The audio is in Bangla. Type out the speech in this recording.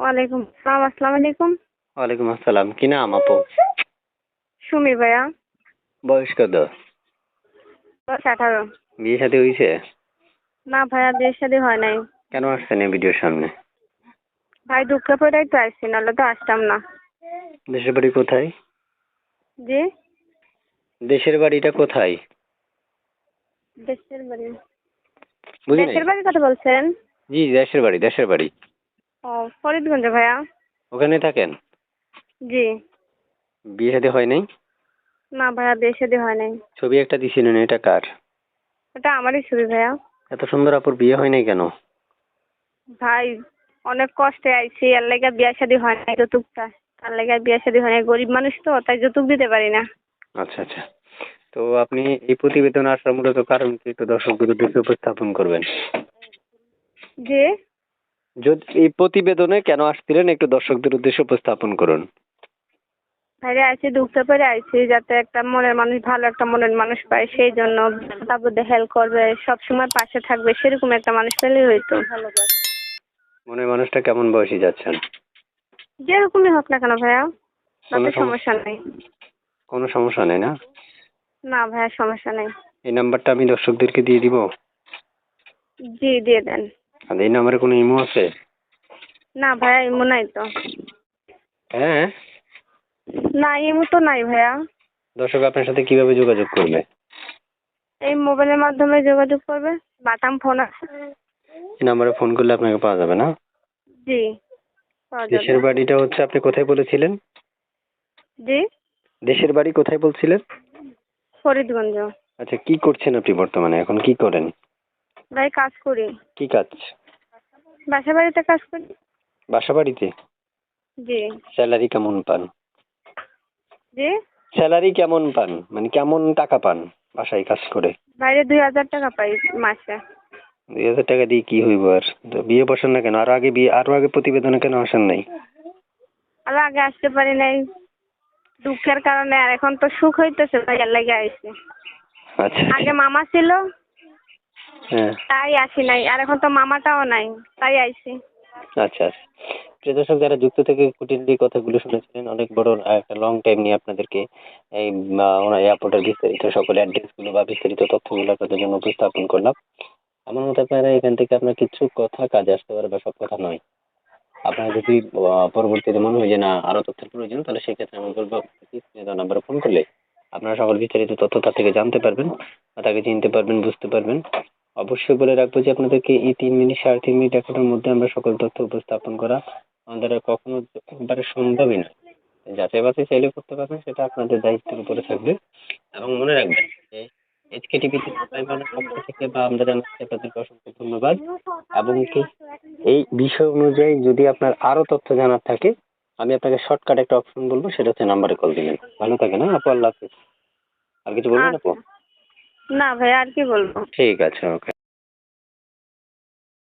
ওয়ালাইকুম আসসালাম আসসালামু আলাইকুম। ওয়ালাইকুম আসসালাম কি নাম আপু? সুমি ভাইয়া। বয়স কত? বয়স আঠারো। বিয়ে শাদী হয়েছে না ভাইয়া বিয়ে শাদী হয় নাই। কেন আসছেন এই ভিডিওর সামনে? ভাই দুঃখে পড়েই তো আসছি নাহলে তো আসতাম না। দেশের বাড়ি কোথায়? জি? দেশের বাড়িটা কোথায়? দেশের বাড়ি। বুঝি দেশের বাড়ির কথা বলছেন? জি দেশের বাড়ি দেশের বাড়ি। ও ফরিদগঞ্জ ভাইয়া? ওখানে থাকেন? জি। বিয়ে শাদী হয় নাই? না ভাইয়া বিয়ে শাদী হয় নাই। ছবি একটা দিছিলেন এটা কার? এটা আমারই ছবি ভাইয়া। এত সুন্দর আপুর বিয়ে হয় নাই কেন? ভাই অনেক কষ্টে আইছি এর লেগে বিয়ে শাদী হয় নাই যৌতুকটা তার লেগে বিয়ে শাদী হয় নাই। গরিব মানুষ তো তাই যৌতুক দিতে পারি না। আচ্ছা আচ্ছা। তো আপনি এই প্রতিবেদন আসার মূলত কারণ কি? একটু দর্শকদের উদ্দেশ্যে উপস্থাপন করবেন। জি। যদি এই প্রতিবেদনে কেন আসছিলেন একটু দর্শকদের উদ্দেশ্যে উপস্থাপন করুন। বাইরে আইছি দুঃখে পরে আইছি যাতে একটা মনের মানুষ ভালো একটা মনের মানুষ পায় সেই জন্য তারপরে হেল্প করবে সব সময় পাশে থাকবে সেরকম একটা মানুষ পেলেই হইতো। মনের মানুষটা কেমন বয়সী যাচ্ছেন? যেরকমই হোক না কেন ভাইয়া কোনো তাতে সমস্যা নেই। কোনো সমস্যা নেই না? না ভাইয়া সমস্যা নেই। এই নাম্বারটা আমি দর্শকদেরকে দিয়ে দিব। জি দিয়ে দেন। আর এই নাম্বারে কোনো ইমো আছে? না ভাইয়া ইমো নাই তো। হ্যাঁ? না ইমো তো নাই ভাইয়া। দর্শক আপনার সাথে কীভাবে যোগাযোগ করবে? এই মোবাইলের মাধ্যমে যোগাযোগ করবে। বাটাম ফোন আছে। এই নাম্বারে ফোন করলে আপনাকে পাওয়া যাবে না? জি পাওয়া দেশের বাড়িটা হচ্ছে আপনি কোথায় বলেছিলেন? জি? দেশের বাড়ি কোথায় বলছিলেন? ফরিদগঞ্জ। আচ্ছা কি করছেন আপনি বর্তমানে? এখন কি করেন? ভাই কাজ করি। কি কাজ? বাসা বাড়িতে কাজ করি। বাসা বাড়িতে? জি। স্যালারি কেমন পান? জি? স্যালারি কেমন পান? মানে কেমন টাকা পান বাসায় কাজ করে? বাইরে দুই হাজার টাকা পাই মাসে। দুই হাজার টাকা দিয়ে কি হইব আর? তো বিয়ে বসেন না কেন? আরও আগে বিয়ে আরও আগে প্রতিবেদনে কেন আসেন নাই? আর আগে আসতে পারি নাই। দুঃখের কারণে আর এখন তো সুখ হইতেছে ভাই এর লেগে আইছি। আচ্ছা। আগে মামা ছিল হ্যাঁ। তাই আসি নাই আর এখন তো মামাটাও নাই তাই আইছি আচ্ছা আচ্ছা। প্রিয় দর্শক যারা যুক্ত থেকে কুটির কথাগুলো শুনেছিলেন অনেক বড় একটা লং টাইম নিয়ে আপনাদেরকে এই ওনার এয়ারপোর্টের বিস্তারিত সকল অ্যাড্রেসগুলো বা বিস্তারিত তথ্যগুলো আপনাদের জন্য উপস্থাপন করলাম। আমার মতে আপনারা এখান থেকে আপনার কিছু কথা কাজে আসতে পারে বা সব কথা নয়। আপনার যদি পরবর্তীতে মনে হয় যে না আরও তথ্যের প্রয়োজন তাহলে সেক্ষেত্রে আমি বলব নাম্বারে ফোন করলে আপনারা সকল বিস্তারিত তথ্য তার থেকে জানতে পারবেন বা তাকে চিনতে পারবেন বুঝতে পারবেন। অবশ্যই বলে রাখব যে আপনাদেরকে এই তিন মিনিট সাড়ে তিন মিনিট এখনের মধ্যে আমরা সকল তথ্য উপস্থাপন করা আমাদের কখনো একেবারে সম্ভবই না। যাচাই বাছাই চাইলে করতে পারবেন, সেটা আপনাদের দায়িত্বের উপরে থাকবে। এবং মনে রাখবেন থেকে এই বিষয় অনুযায়ী যদি আপনার আরও তথ্য জানার থাকে, আমি আপনাকে শর্টকাট একটা অপশন বলব, সেটা হচ্ছে নাম্বারে কল দিবেন। ভালো থাকেন হ্যাঁ? আপু, আল্লাহ হাফিজ। আর কিছু বলবেন আপু? না ভাই আর কি বলব? ঠিক আছে ওকে